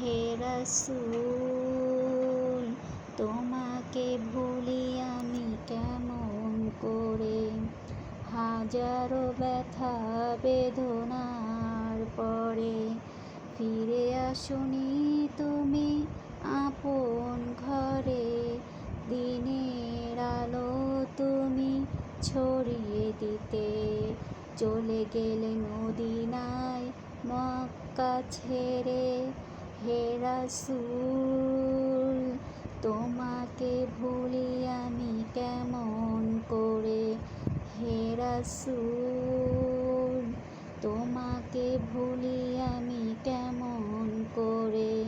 হে রাসূল, তোমাকে ভুলি আমি কেমন করে? হাজারো ব্যথা বেদনার পরে ফিরে আসুনি তুমি আপন ঘরে। দিনের আলো তুমি ছড়িয়ে দিতে চলে গেলে মদিনায় মক্কা ছেড়ে হে রাসূল তোমাকে ভুলি আমি কেমন করে? হে রাসূল তোমাকে ভুলি আমি কেমন করে?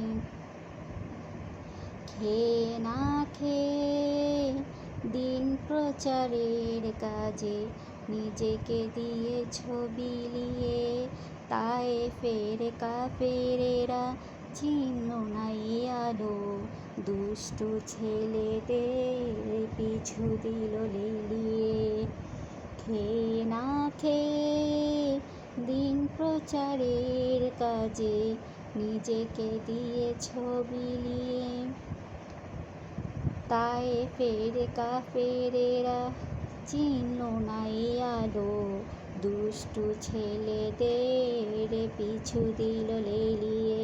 খেয়ে না খেয়ে দিন প্রচারের কাজে নিজেকে দিয়ে ছবি লিয়ে তাই ফের কাফেরেরা চিহ্ন নাই আলো। দুষ্টু ছেলেদের পিছু দিল লিলিয়ে। খেয়ে না খেয়ে দিন প্রচারের কাজে নিজেকে দিয়ে ছবি নিয়ে। তাই ফের কাফেরেরা চিহ্ন নাই আলো। দুষ্টু ছেলেদের পিছু দিল লেলিয়ে।